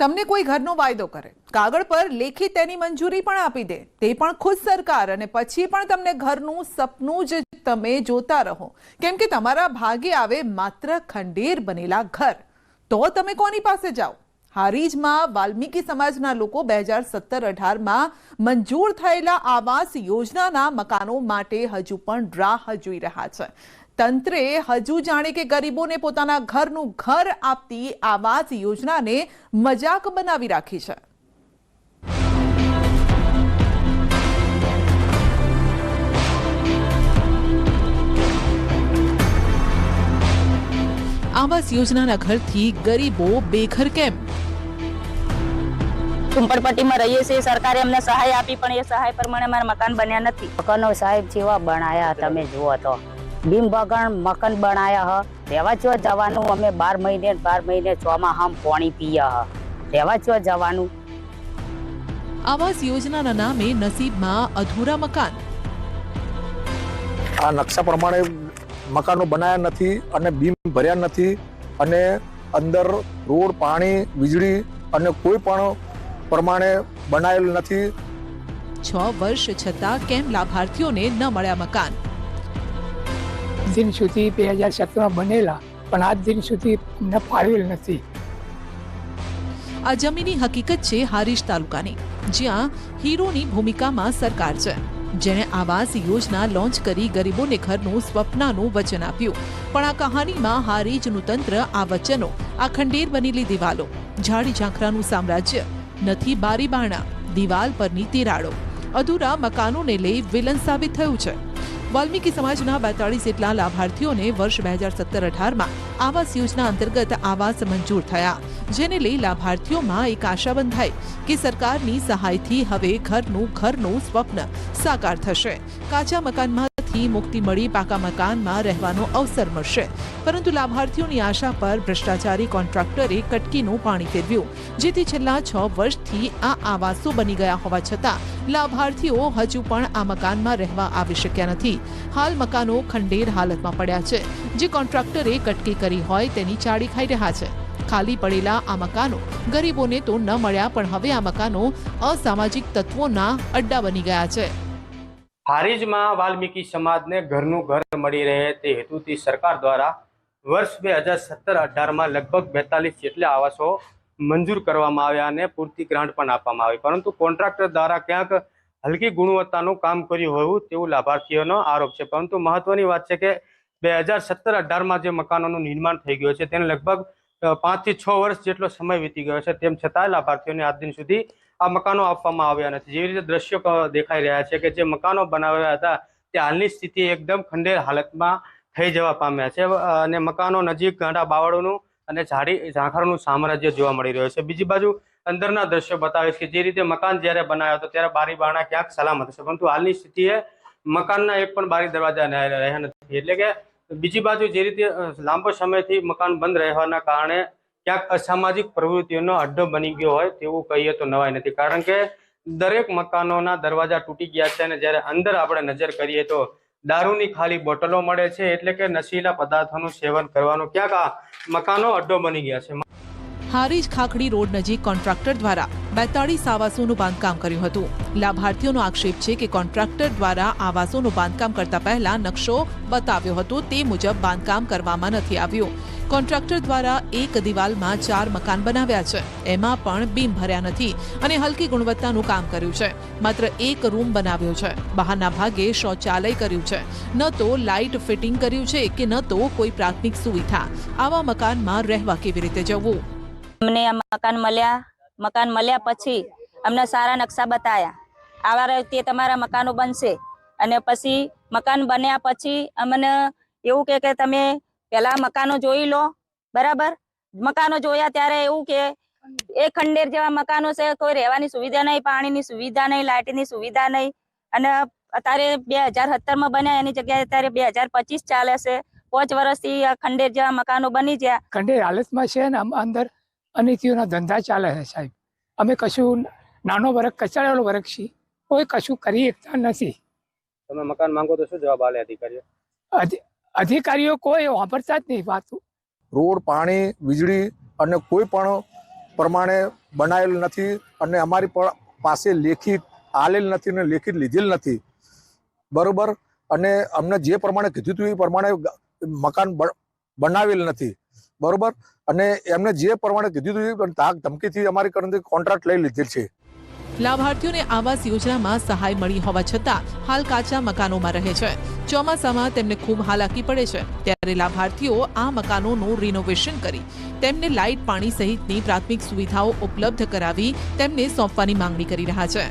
તમને કોઈ ઘરનો વાયદો કરે. કાગળ પર લેખિત તેની મંજૂરી પણ આપી દે. તે પણ ખુદ સરકાર અને પછી પણ તમને ઘરનું સપનું જ તમે જોતા રહો. કેમ કે તમારા ભાગે આવે માત્ર ખંડેર બનેલા ઘર. તો તમે કોની પાસે જાઓ? હારીજમાં વાલ્મીકી સમાજના લોકો બે હજાર સત્તર અઢારમાં મંજૂર થયેલા આવાસ યોજનાના મકાનો માટે હજુ પણ રાહ જોઈ રહ્યા છે. તંત્રે હજુ જાણે કે ગરીબોને પોતાના ઘરનું ઘર આપતી આવાસ યોજનાને મજાક બનાવી રાખી છે. આવાસ યોજનાના ઘરથી ગરીબો બેઘર કેમ? ઝુંપડપટ્ટીમાં રહીએ છીએ સરકારે અમને સહાય આપી પણ એ સહાય પ્રમાણે અમારા મકાન બન્યા નથી. મકાનો સાહેબ જેવા બનાયા તમે જુઓ તો. બીમ બગણ મકાન બનાયા હ. રહેવા ચો જવાનું અમે બાર મહિને બાર મહિને ચોમાં હમ પાણી પીયા હ. રહેવા ચો જવાનું. આવાસ યોજનાના નામે નસીબમાં અધૂરા મકાન. આ નકશા પ્રમાણે મકાનો બનાયા નથી અને બીમ ભર્યા નથી અને અંદર રોડ પાણી વીજળી અને કોઈ પણ પ્રમાણે બનાવેલ નથી. છ વર્ષ છતાં કેમ લાભાર્થીઓને ન મળ્યા મકાન? દિન સુધી બે હજાર સત્રમાં બનેલા, પણ આજ દિન સુધી અમને ફાળવેલ નથી. આ જમીની હકીકત છે હારીજ તાલુકાની, જ્યાં હીરોની ભૂમિકામાં સરકાર છે. જેણે આવાસ યોજના લોન્ચ કરી ગરીબોને ઘરનું સ્વપ્નાનું વચન આપ્યું. પણ આ કહાનીમાં હારીજનું તંત્ર આ વચનો, આ ખંડેર બનેલી દિવાલો, ઝાડી ઝાંખરાનું સામ્રાજ્ય, નથી બારી બારણા, દિવાલ પરની તિરાડો. અધૂરા મકાનોને લઈ વિલન સાબિત થયું છે. વાલ્મીકી સમાજના બેતાળીસ જેટલા લાભાર્થીઓને વર્ષ બે હજાર સત્તર અઢારમાં આવાસ યોજના અંતર્ગત આવાસ મંજૂર થયા. જેને લઈ લાભાર્થીઓમાં એક આશા બંધાઈ કે સરકારની સહાયથી હવે ઘરનું ઘરનું સ્વપ્ન સાકાર થશે. કાચા મકાનમાંથી મુક્તિ મળી પાકા મકાનમાં રહેવાનો અવસર મળશે. પરંતુ લાભાર્થીઓની આશા પર ભ્રષ્ટાચારી કોન્ટ્રાક્ટરે કટકીનું પાણી ફેરવ્યું, જેથી છેલ્લા છ વર્ષથી આ આવાસો બની ગયા હોવા છતાં લાભાર્થીઓ હજુ પણ આ મકાનમાં રહેવા આવી શક્યા નથી. હાલ મકાનો ખંડેર હાલતમાં પડ્યા છે. જે કોન્ટ્રાક્ટરે કટકી કરી હોય તેની ચાડી ખાઈ રહ્યા છે. ખાલી પડેલા આ મકાનો ગરીબોને તો ન મળ્યા, પણ હવે આ મકાનો અસામાજિક તત્વોના અડ્ડા બની ગયા છે. હારીજમાં વાલ્મીકી સમાજને ઘરનું ઘર મળી રહે તે હેતુથી સરકાર દ્વારા વર્ષ બે હજાર સત્તર અઢારમાં લગભગ બેતાલીસ જેટલા આવાસો મંજૂર કરવામાં આવ્યા અને પૂરતી ગ્રાન્ટ પણ આપવામાં આવી. પરંતુ કોન્ટ્રાક્ટર દ્વારા ક્યાંક હલકી ગુણવત્તાનું કામ કર્યું હોવું તેવું લાભાર્થીઓનો આરોપ છે. પરંતુ મહત્વની વાત છે કે બે હજાર સત્તર અઢારમાં જે મકાનોનું નિર્માણ થઈ ગયું છે તેને લગભગ પાંચથી છ વર્ષ જેટલો સમય વીતી ગયો છે. તેમ છતાં લાભાર્થીઓને આજ દિન સુધી આ મકાનો આપવામાં આવ્યા નથી. જેવી રીતે દ્રશ્યો દેખાઈ રહ્યા છે કે જે મકાનો બનાવ્યા હતા, તે હાલની સ્થિતિ એકદમ ખંડેર હાલતમાં થઈ જવા પામ્યા છે. અને મકાનો નજીક ગાંડા બાવળોનું અને ઝાડી, ઝાંખરનું સામ્રાજ્ય જોવા મળી રહ્યું છે. બીજી બાજુ અંદરના દ્રશ્યો છે કે જે રીતે મકાન જ્યારે બનાવ્યો હતો, ત્યારે બારી બારણા ક્યાંક સલામત હશે. પરંતુ હાલની સ્થિતિએ મકાનના એક પણ બારી દરવાજા રહ્યા નથી. એટલે કે બીજી બાજુ જે રીતે લાંબો સમયથી મકાન બંધ રહેવાના કારણે ક્યાંક અસામાજિક પ્રવૃત્તિઓનો અડ્ડો બની ગયો હોય તેવું કહીએ તો નવાય નથી. કારણ કે દરેક મકાનોના દરવાજા તૂટી ગયા છે અને જ્યારે અંદર આપણે નજર કરીએ તો દારૂની ખાલી બોટલો મળે છે એટલે કે નશીલા પદાર્થોનું સેવન કરવાનું ક્યાંક આ મકાનો અડ્ડો બની ગયા છે. હારીજ ખાખડી રોડ નજીક કોન્ટ્રાક્ટર દ્વારા બેતાળીસ આવાસોનું બાંધકામ કર્યું હતું. લાભાર્થીઓનો આક્ષેપ છે કે કોન્ટ્રાક્ટર દ્વારા આવાસોનું બાંધકામ કરતા પહેલા નકશો બતાવ્યો હતો તે મુજબ બાંધકામ કરવામાં નથી આવ્યું. કોન્ટ્રાક્ટર દ્વારા એક દિવાલમાં ચાર મકાન બનાવ્યા છે. એમાં પણ બીમ ભર્યા નથી અને હલકી ગુણવત્તાનું કામ કર્યું છે. માત્ર એક રૂમ બનાવ્યો છે. બહારના ભાગે શૌચાલય કર્યું છે. ન તો લાઇટ ફિટિંગ કર્યું છે કે ન તો કોઈ પ્રાથમિક સુવિધા. આવા મકાનમાં રહેવા કેવી રીતે જવું? અમને આ મકાન મળ્યા. મકાન મળ્યા પછી અમને સારા નકશા બતાયા. આવા રીતે તમારા મકાનો બનશે. અને પછી મકાન બન્યા પછી અમને એવું કે તમે પેલા મકાનો જોઈ લો બરાબર? મકાનો જોયા ત્યારે એવું કે એ ખંડેર જેવા મકાનો છે કોઈ રહેવાની સુવિધા નહીં પાણીની સુવિધા નહીં લાઇટની સુવિધા નહીં. અને અત્યારે બે હજાર સત્તરમાં બન્યા એની જગ્યાએ અત્યારે બે હજાર પચીસ ચાલે છે. પાંચ વર્ષથી ખંડેર જેવા મકાનો બની ગયા. ખંડેર હાલતમાં છે ને આમ અંદર? અનિતિઓના ધંધા ચાલે છે સાહેબ. અમે કશું નાનો વર્ગ કચાડેલો વર્ગ છીએ. કોઈ કશું કરી શકતા નથી. તમે મકાન માંગો તો શું જવાબ આલે અધિકારીઓ? અધિ- અધિકારીઓ કોઈ વાપરતા જ નહીં વાત. રોડ, પાણી, વીજળી અને કોઈ પણ પ્રમાણે બનાવેલ નથી અને અમારી પાસે લેખિત, આલેલ નથી અને લેખિત લીધેલ નથી. બરોબર? અને અમને જે પ્રમાણે કીધું હતું એ પ્રમાણે મકાન બનાવેલ નથી. બરોબર? અને એમને જે પ્રમાણે કીધું હતું ધાક ધમકીથી અમારી કોન્ટ્રાક્ટ લઈ લીધેલ છે. લાભાર્થીઓને આવાસ યોજનામાં સહાય મળી હોવા છતાં હાલ કાચા મકાનોમાં રહે છે. ચોમાસામાં તેમને ખૂબ હાલાકી પડે છે. ત્યારે લાભાર્થીઓ આ મકાનોનું રિનોવેશન કરી તેમને લાઇટ પાણી સહિતની પ્રાથમિક સુવિધાઓ ઉપલબ્ધ કરાવી તેમને સોંપવાની માંગણી કરી રહ્યા છે.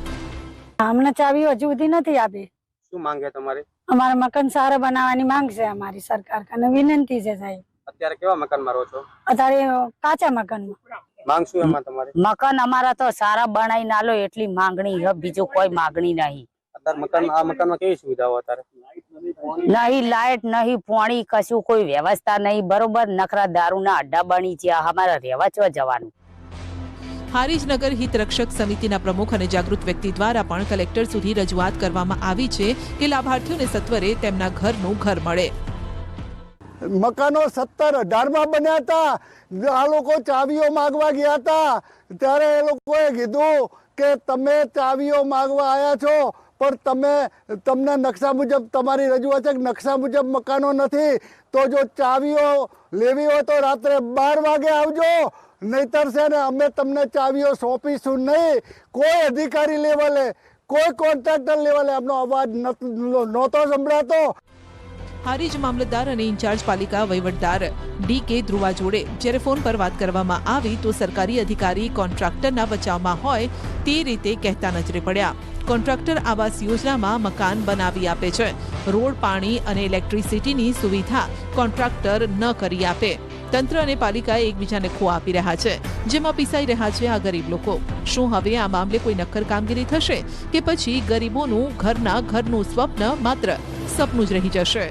અમને ચાવી હજુ સુધી નથી આપી. શું માંગે તમારે? અમારા મકાન સારા બનાવવાની માંગ છે અમારી સરકાર. કને વિનંતી છે સાહેબ. અત્યારે કેવા મકાનમાં રહો છો? અત્યારે કાચા મકાનમાં. માંગ શું એમાં તમારે? મકાન અમારા તો સારા બનાવી નાલો એટલી માંગણી છે. બીજું કોઈ માંગણી નહીં. અત્યારે મકાન આ મકાનમાં કેવી સુવિધાઓ અત્યારે? નહીં લાઈટ નહીં પોણી કશું કોઈ વ્યવસ્થા નહીં. બરોબર નખરા દારૂના અડ્ડા બની ગયા અમારા રહેવા ચો જવાનું. હારીજનગર હિત રક્ષક સમિતિના પ્રમુખ અને જાગૃત વ્યક્તિ દ્વારા પણ કલેક્ટર સુધી રજૂઆત કરવામાં આવી છે કે લાભાર્થીઓને સત્વરે તેમના ઘરનું ઘર મળે. મકાનો સત્તર અઢારમાં બન્યા હતા. આ લોકો ચાવીઓ માગવા ગયા હતા. ત્યારે એ લોકોએ કીધું કે તમે ચાવીઓ માગવા આવ્યા છો, પણ તમે, તમને નકશા મુજબ, તમારી રજૂઆત છે કે નકશા મુજબ મકાનો નથી. તો જો ચાવીઓ લેવી હોય તો રાત્રે બાર વાગે આવજો. નહીતર છે ને, અમે તમને ચાવીઓ સોંપીશું નહીં. કોઈ અધિકારી લેવલે, કોઈ કોન્ટ્રાક્ટર લેવલે, એમનો અવાજ નહોતો સંભળાતો. હારીજ મામલતદાર અને ઇન્ચાર્જ પાલિકા વહીવટદાર ડી કે ધ્રુવા જોડે જ્યારે ફોન પર વાત કરવામાં આવી તો સરકારી અધિકારી કોન્ટ્રાક્ટરના બચાવમાં હોય તે રીતે કહેતા નજરે પડ્યા. કોન્ટ્રાક્ટર આવાસ યોજનામાં મકાન બનાવી આપે છે. રોડ, પાણી અને ઇલેક્ટ્રિસિટીની સુવિધા કોન્ટ્રાક્ટર ન કરી આપે. તંત્ર અને પાલિકાએ એકબીજાને ખો આપી રહ્યા છે. જેમાં પીસાઈ રહ્યા છે આ ગરીબ લોકો. શું હવે આ મામલે કોઈ નક્કર કામગીરી થશે? કે પછી ગરીબોનું ઘરના ઘરનું સ્વપ્ન માત્ર સપનું જ રહી જશે.